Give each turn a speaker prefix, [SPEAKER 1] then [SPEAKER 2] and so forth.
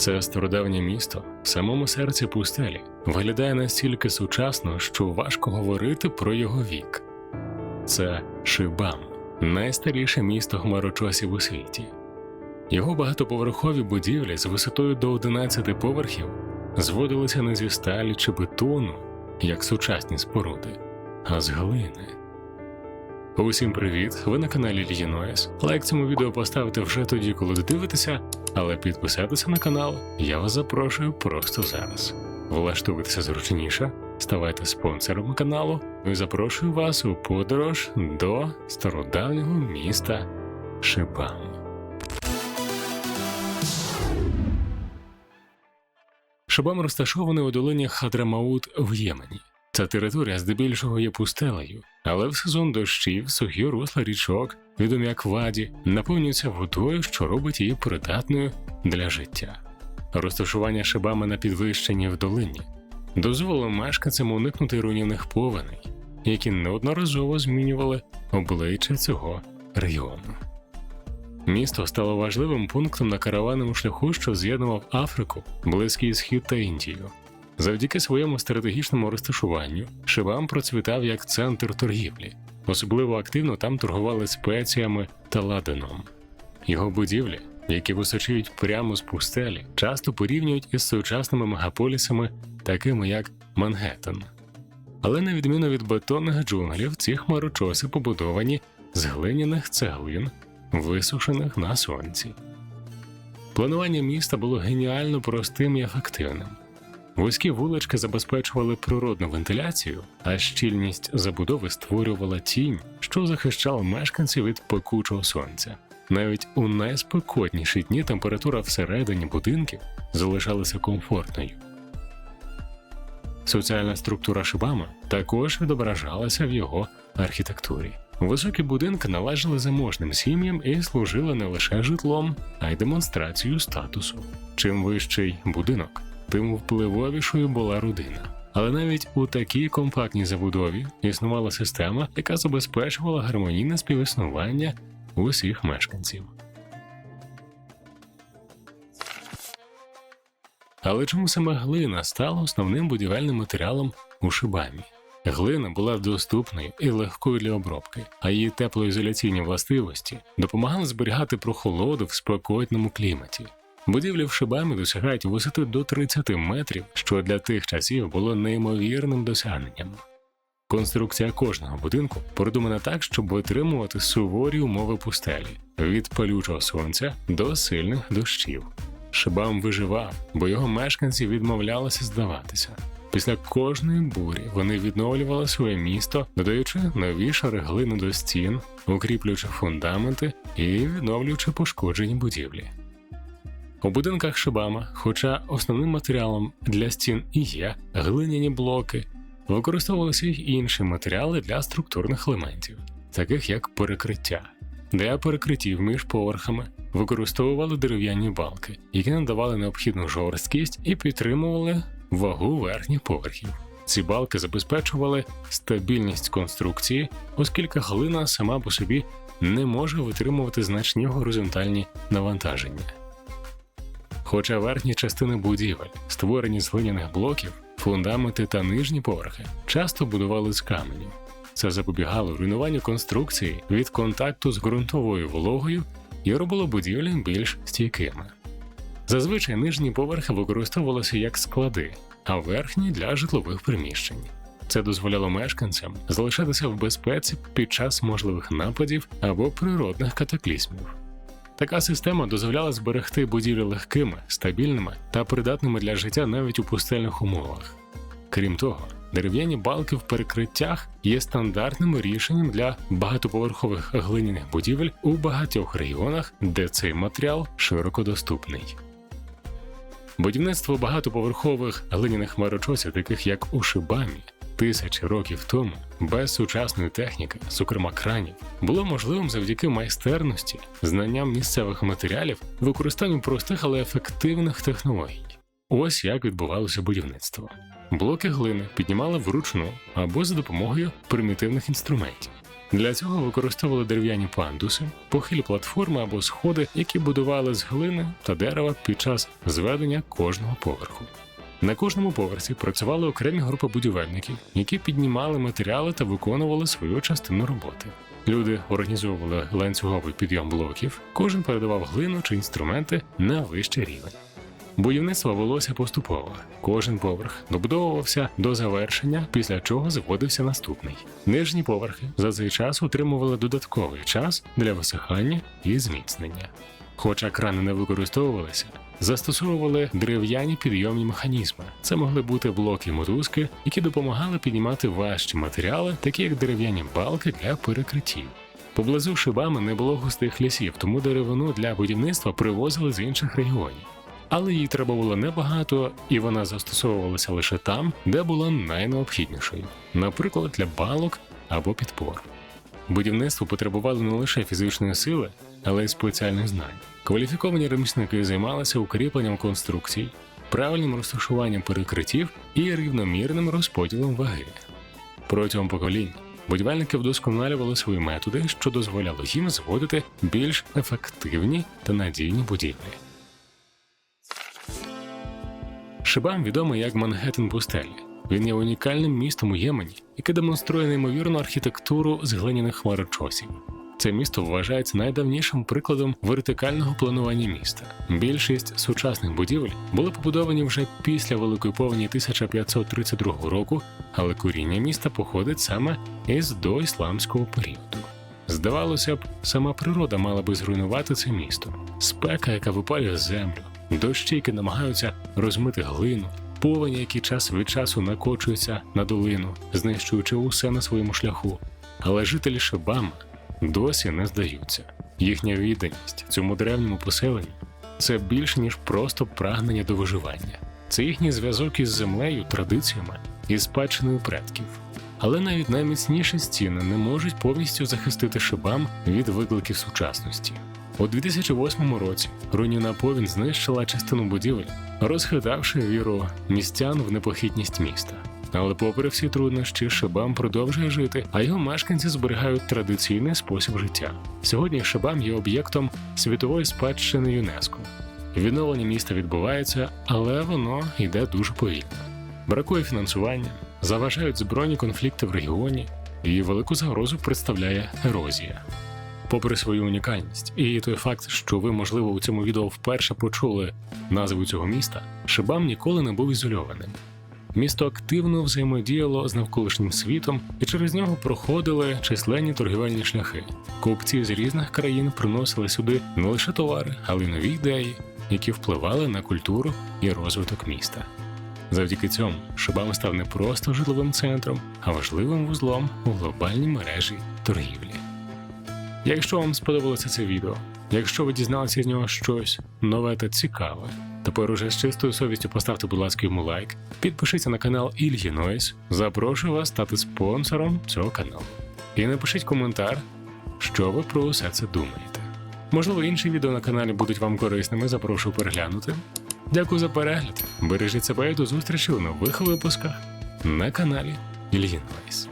[SPEAKER 1] Це стародавнє місто в самому серці пустелі виглядає настільки сучасно, що важко говорити про його вік. Це Шибам, найстаріше місто хмарочосів у світі. Його багатоповерхові будівлі з висотою до 11 поверхів зводилися не зі сталі чи бетону, як сучасні споруди, а з глини. Усім привіт! Ви на каналі Лієноєс. Лайк цьому відео поставити вже тоді, коли додивитеся, але підписатися на канал я вас запрошую просто зараз. Влаштуйтеся зручніше, ставайте спонсором каналу і запрошую вас у подорож до стародавнього міста Шибам. Шибам розташований у долині Хадрамаут в Ємені. Ця територія здебільшого є пустелею, але в сезон дощів сухі русла річок, відомі як ваді, наповнюються водою, що робить її придатною для життя. Розташування шибами на підвищенні в долині дозволило мешканцям уникнути руйнівних повеней, які неодноразово змінювали обличчя цього регіону. Місто стало важливим пунктом на караванному шляху, що з'єднував Африку, Близький Схід та Індію. Завдяки своєму стратегічному розташуванню Шибам процвітав як центр торгівлі. Особливо активно там торгували спеціями та ладаном. Його будівлі, які височують прямо з пустелі, часто порівнюють із сучасними мегаполісами, такими як Мангеттен. Але на відміну від бетонних джунглів, ці хмарочоси побудовані з глиняних цеглин, висушених на сонці. Планування міста було геніально простим і ефективним. Вузькі вулички забезпечували природну вентиляцію, а щільність забудови створювала тінь, що захищала мешканців від пекучого сонця. Навіть у найспекотніші дні температура всередині будинків залишалася комфортною. Соціальна структура Шибама також відображалася в його архітектурі. Високі будинки належали заможним сім'ям і служили не лише житлом, а й демонстрацією статусу. Чим вищий будинок, тим впливовішою була родина. Але навіть у такій компактній забудові існувала система, яка забезпечувала гармонійне співіснування усіх мешканців. Але чому саме глина стала основним будівельним матеріалом у шибамі? Глина була доступною і легкою для обробки, а її теплоізоляційні властивості допомагали зберігати прохолоду в спекотному кліматі. Будівлі в Шибамі досягають висоти до 30 метрів, що для тих часів було неймовірним досягненням. Конструкція кожного будинку продумана так, щоб витримувати суворі умови пустелі від палючого сонця до сильних дощів. Шибам виживав, бо його мешканці відмовлялися здаватися. Після кожної бурі вони відновлювали своє місто, додаючи нові шари глини до стін, укріплюючи фундаменти і відновлюючи пошкоджені будівлі. У будинках Шибама, хоча основним матеріалом для стін і є глиняні блоки, використовувалися й інші матеріали для структурних елементів, таких як перекриття. Для перекриттів між поверхами використовували дерев'яні балки, які надавали необхідну жорсткість і підтримували вагу верхніх поверхів. Ці балки забезпечували стабільність конструкції, оскільки глина сама по собі не може витримувати значні горизонтальні навантаження. Хоча верхні частини будівель, створені з глиняних блоків, фундаменти та нижні поверхи, часто будували з каменю. Це запобігало руйнуванню конструкції від контакту з ґрунтовою вологою і робило будівлі більш стійкими. Зазвичай нижні поверхи використовувалися як склади, а верхні для житлових приміщень. Це дозволяло мешканцям залишатися в безпеці під час можливих нападів або природних катаклізмів. Така система дозволяла зберегти будівлі легкими, стабільними та придатними для життя навіть у пустельних умовах. Крім того, дерев'яні балки в перекриттях є стандартним рішенням для багатоповерхових глиняних будівель у багатьох регіонах, де цей матеріал широко доступний. Будівництво багатоповерхових глиняних хмарочосів, таких як у Шибамі, тисячі років тому, без сучасної техніки, зокрема кранів, було можливим завдяки майстерності, знанням місцевих матеріалів, використанню простих, але ефективних технологій. Ось як відбувалося будівництво. Блоки глини піднімали вручну або за допомогою примітивних інструментів. Для цього використовували дерев'яні пандуси, похилі платформи або сходи, які будували з глини та дерева під час зведення кожного поверху. На кожному поверсі працювали окремі групи будівельників, які піднімали матеріали та виконували свою частину роботи. Люди організовували ланцюговий підйом блоків, кожен передавав глину чи інструменти на вищий рівень. Будівництво велося поступово. Кожен поверх добудовувався до завершення, після чого зводився наступний. Нижні поверхи за цей час отримували додатковий час для висихання і зміцнення. Хоча крани не використовувалися, застосовували дерев'яні підйомні механізми. Це могли бути блоки мотузки, які допомагали піднімати важчі матеріали, такі як дерев'яні балки для перекриттів. Поблизу шибами не було густих лісів, тому деревину для будівництва привозили з інших регіонів. Але їй треба було небагато, і вона застосовувалася лише там, де була найнеобхіднішою, наприклад, для балок або підпор. Будівництво потребувало не лише фізичної сили, але й спеціальних знань. Кваліфіковані ремісники займалися укріпленням конструкцій, правильним розташуванням перекриттів і рівномірним розподілом ваги. Протягом поколінь будівельники вдосконалювали свої методи, що дозволяло їм зводити більш ефективні та надійні будівлі. Шибам відомий як Мангеттен пустелі. Він є унікальним містом у Ємені, яке демонструє неймовірну архітектуру з глиняних хмарочосів. Це місто вважається найдавнішим прикладом вертикального планування міста. Більшість сучасних будівель були побудовані вже після Великої повені 1532 року, але коріння міста походить саме із доісламського періоду. Здавалося б, сама природа мала би зруйнувати це місто. Спека, яка випалює землю, дощі, які намагаються розмити глину, повені, які час від часу накочуються на долину, знищуючи усе на своєму шляху. Але жителі Шибама досі не здаються. Їхня відданість цьому древньому поселенню це більше ніж просто прагнення до виживання. Це їхній зв'язок із землею, традиціями і спадщиною предків. Але навіть найміцніші стіни не можуть повністю захистити шибам від викликів сучасності. У 2008 році руйнівна повінь знищила частину будівель, розхитавши віру містян в непохитність міста. Але, попри всі труднощі, Шибам продовжує жити, а його мешканці зберігають традиційний спосіб життя. Сьогодні Шибам є об'єктом світової спадщини ЮНЕСКО. Відновлення міста відбувається, але воно йде дуже повільно. Бракує фінансування, заважають збройні конфлікти в регіоні, і велику загрозу представляє ерозія. Попри свою унікальність і той факт, що ви, можливо, у цьому відео вперше почули назву цього міста, Шибам ніколи не був ізольованим. Місто активно взаємодіяло з навколишнім світом, і через нього проходили численні торгівельні шляхи. Купці з різних країн приносили сюди не лише товари, але й нові ідеї, які впливали на культуру і розвиток міста. Завдяки цьому Шибам став не просто житловим центром, а важливим вузлом у глобальній мережі торгівлі. Якщо вам сподобалося це відео, якщо ви дізналися з нього щось нове та цікаве, тепер уже з чистою совістю поставте, будь ласка, йому лайк, підпишіться на канал Ільї Нойс, запрошую вас стати спонсором цього каналу. І напишіть коментар, що ви про усе це думаєте. Можливо, інші відео на каналі будуть вам корисними, запрошую переглянути. Дякую за перегляд. Бережіть себе і до зустрічі у нових випусках на каналі Ільї Нойс.